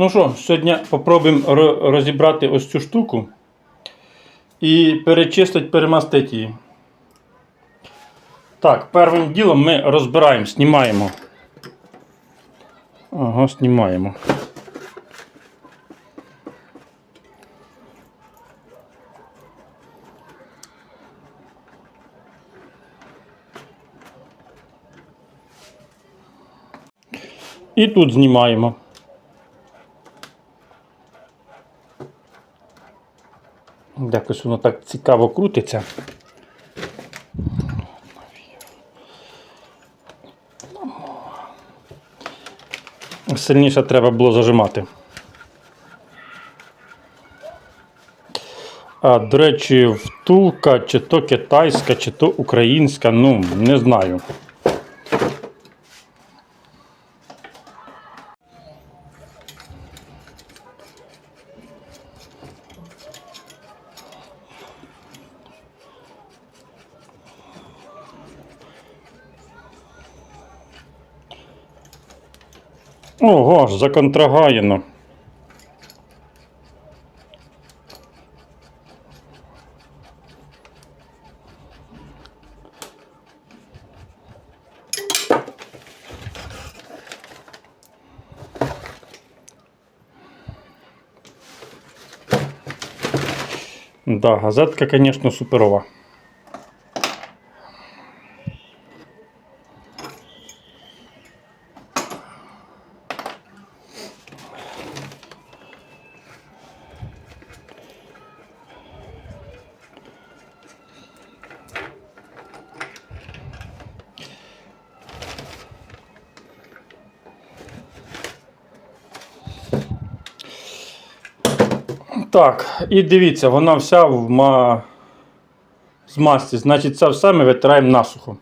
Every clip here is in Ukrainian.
Ну що, сьогодні спробуємо розібрати ось цю штуку і перечистити, перемастити її. Так, першим ділом ми розбираємо, знімаємо. Ага, знімаємо. І тут знімаємо. Якось воно так цікаво крутиться. Сильніше треба було зажимати. А, до речі, втулка, чи то китайська, чи то українська, ну, не знаю. Ого, ж законтрагаяно. Да, газетка, конечно, суперова. Так, і дивіться, вона вся в ма... з масті. Значить, це все ми витираємо насухо.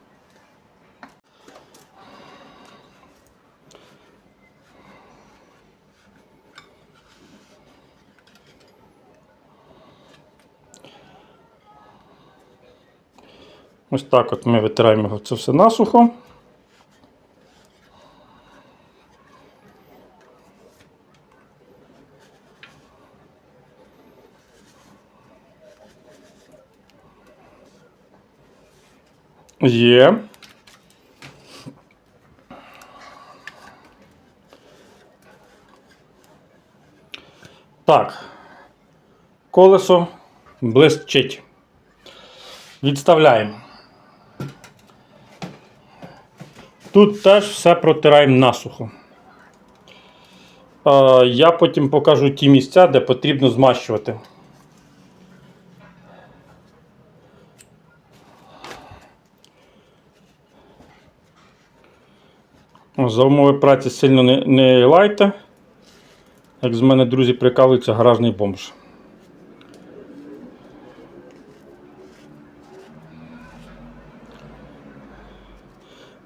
Ось так от ми витираємо це все насухо. Є. Так. Колесо блищить. Відставляємо. Тут теж все протираємо насухо. Я потім покажу ті місця, де потрібно змащувати. За умови праці сильно не, не лайте. Як з мене друзі прикалуються гаражний бомж.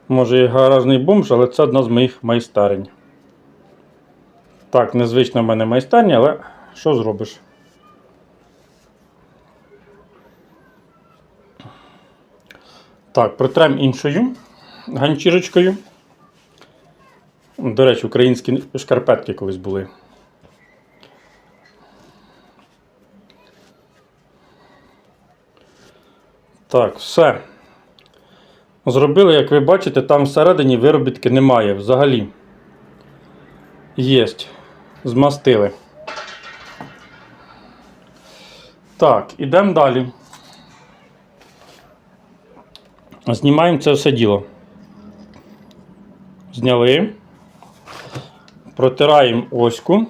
Може і гаражний бомж, але це одна з моїх майстерень. Так, незвична в мене майстерня, але що зробиш? Так, протрем іншою ганчірочкою. До речі, українські шкарпетки колись були. Так, все. Зробили, як ви бачите, там всередині виробітки немає взагалі. Єсть. Змастили. Так, ідемо далі. Знімаємо це все діло. Зняли. Протираємо оську.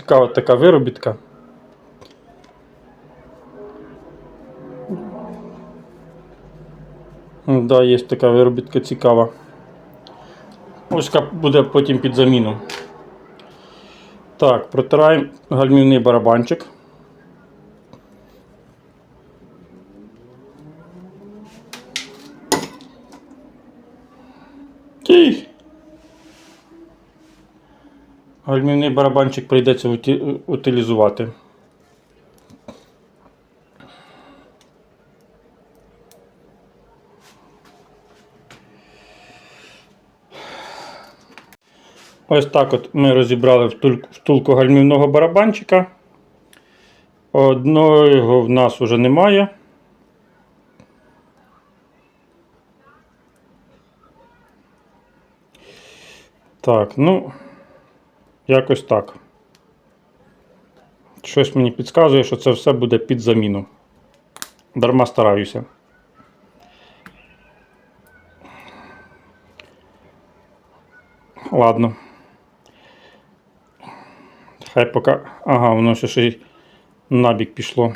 Цікава така виробітка. Да, є така виробітка цікава. Ось буде потім під заміну. Так, протираємо гальмівний барабанчик. Гальмівний барабанчик прийдеться утилізувати. Ось так от ми розібрали втулку гальмівного барабанчика. Одного в нас вже немає. Так, ну, якось так. Щось мені підказує, що це все буде під заміну. Дарма стараюся. Ладно. Хай поки. Ага, воно ще й набік пішло.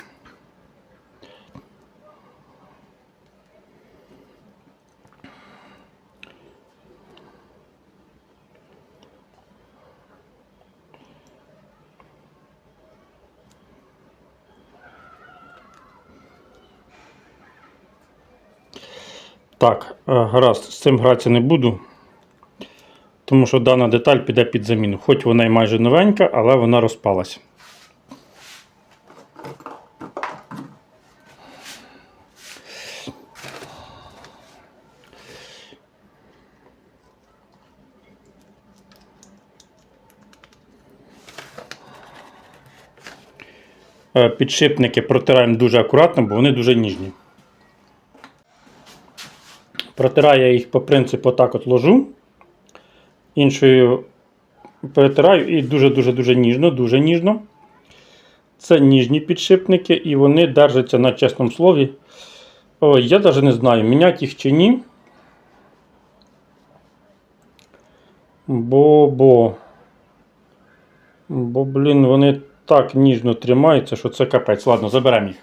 Так, е, гаразд, з цим гратися не буду. Тому що дана деталь піде під заміну. Хоч вона і майже новенька, але вона розпалась. Е, Підшипники протираємо дуже акуратно, бо вони дуже ніжні. Протираю я їх по принципу так от ложу. Іншою перетираю і дуже-дуже-дуже ніжно, дуже ніжно. Це ніжні підшипники, і вони держаться на чесному слові. Ой, я навіть не знаю, міняти їх чи ні. Бо, бо, бо, блін, вони так ніжно тримаються, що це капець. Ладно, заберемо їх.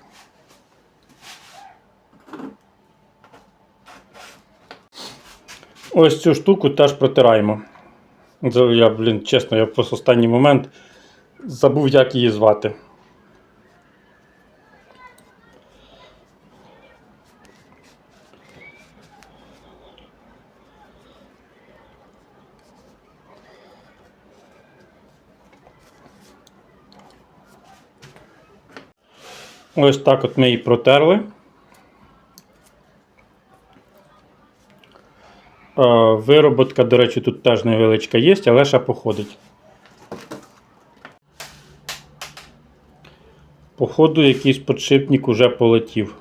Ось цю штуку теж протираємо. Я, блін, чесно, я просто останній момент забув, як її звати. Ось так от ми її протерли. Вироботка, до речі, тут теж невеличка є, але ще походить. Походу, якийсь подшипник уже полетів.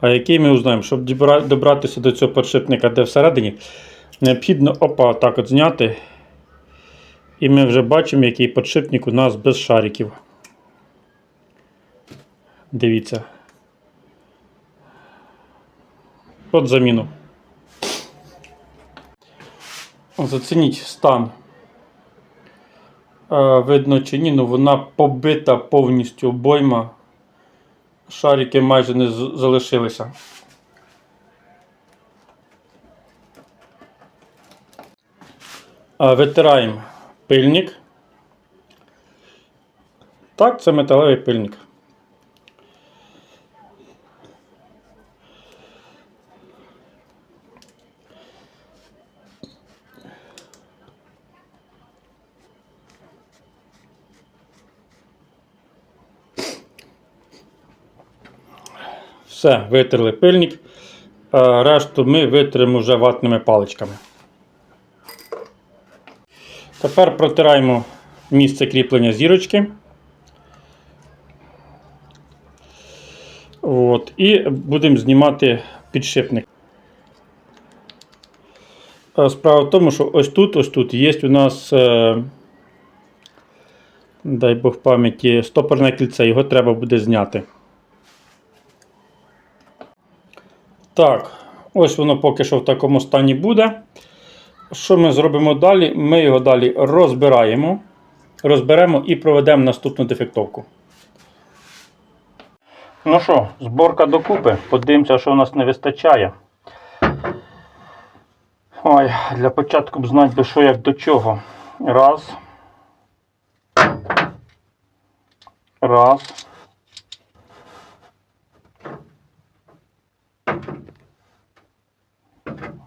А який ми узнаємо? Щоб добратися до цього подшипника, де всередині, необхідно опа, так от зняти. І ми вже бачимо, який подшипник у нас без шариків. Дивіться. От заміну. Зацініть стан. Е, видно чи ні, ну вона побита повністю обойма. Шарики майже не залишилися. Е, Витираємо пильник. Так, це металевий пильник. Все, витерли пильник. А решту ми витримо вже ватними паличками. Тепер протираємо місце кріплення зірочки. От, і будемо знімати підшипник. Е, Справа в тому, що ось тут, ось тут є у нас, е, дай Бог пам'яті, стопорне кільце, його треба буде зняти. Так, ось воно поки що в такому стані буде. Що ми зробимо далі? Ми його далі розбираємо, розберемо і проведемо наступну дефектовку. Ну що, зборка докупи. Подивимося, що у нас не вистачає. Ой, для початку б знати що як до чого. Раз. Раз.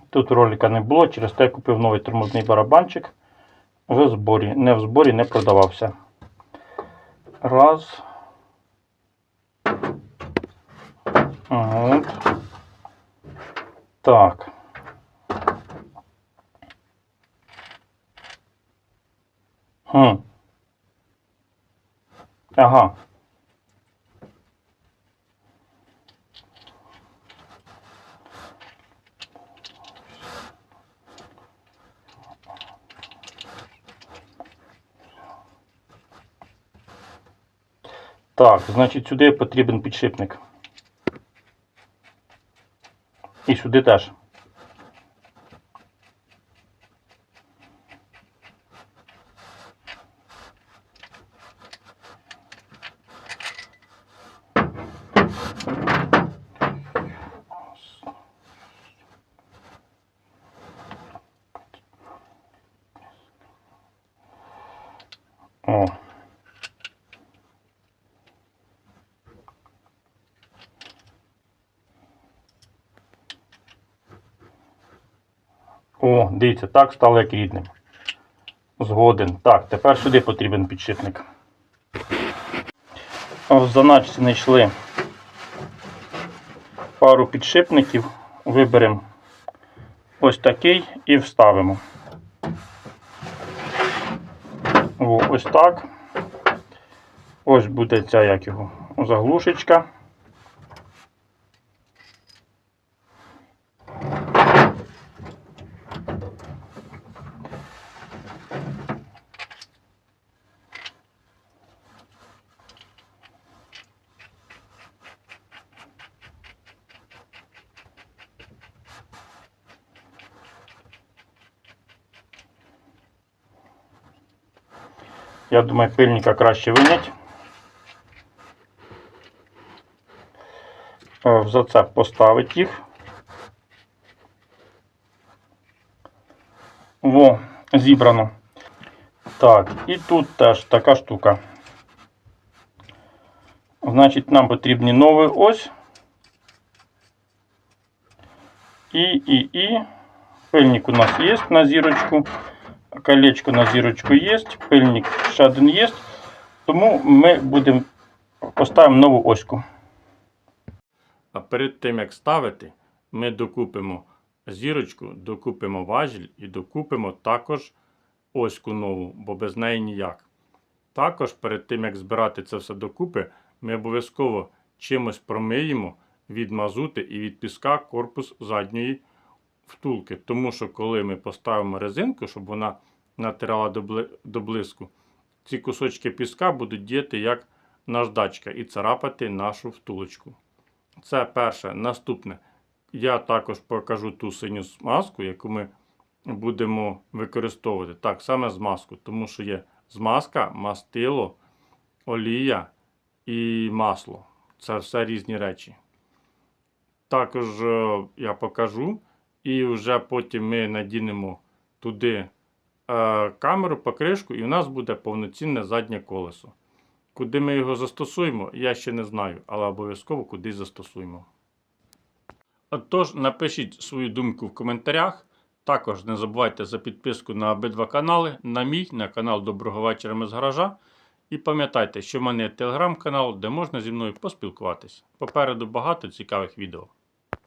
Тут ролика не було, через те я купив новий тормозний барабанчик. В зборі. Не в зборі не продавався. Раз. От. Так. Хм. Ага. Так, значить сюди потрібен підшипник. І сюди теж. О. О, дивіться, так стало як рідним. Згоден. Так, тепер сюди потрібен підшипник. В заначці знайшли пару підшипників. Виберемо ось такий і вставимо. О, ось так. Ось буде ця як його заглушечка. Я думаю, пильника краще винять. Е, В зацеп поставити їх. Во, зібрано. Так, і тут теж така штука. Значить, нам потрібні нові ось. І, і, і. Пильник у нас є на зірочку. Колечко на зірочку є, пильник ще один є. Тому ми будемо поставимо нову оську. А перед тим як ставити, ми докупимо зірочку, докупимо важіль і докупимо також оську нову, бо без неї ніяк. Також перед тим як збирати це все докупи, ми обов'язково чимось промиємо від мазути і від піска корпус задньої втулки. Тому що коли ми поставимо резинку, щоб вона натирала до, бли- до блиску, ці кусочки піска будуть діяти як наждачка і царапати нашу втулочку. Це перше. Наступне. Я також покажу ту синю змазку, яку ми будемо використовувати. Так, саме змазку, тому що є змазка, мастило, олія і масло. Це все різні речі. Також е, я покажу, і вже потім ми надінемо туди камеру, покришку, і у нас буде повноцінне заднє колесо. Куди ми його застосуємо, я ще не знаю, але обов'язково кудись застосуємо. Отож, напишіть свою думку в коментарях. Також не забувайте за підписку на обидва канали, на мій, на канал Доброго вечора ми з гаража. І пам'ятайте, що в мене є телеграм-канал, де можна зі мною поспілкуватись. Попереду багато цікавих відео.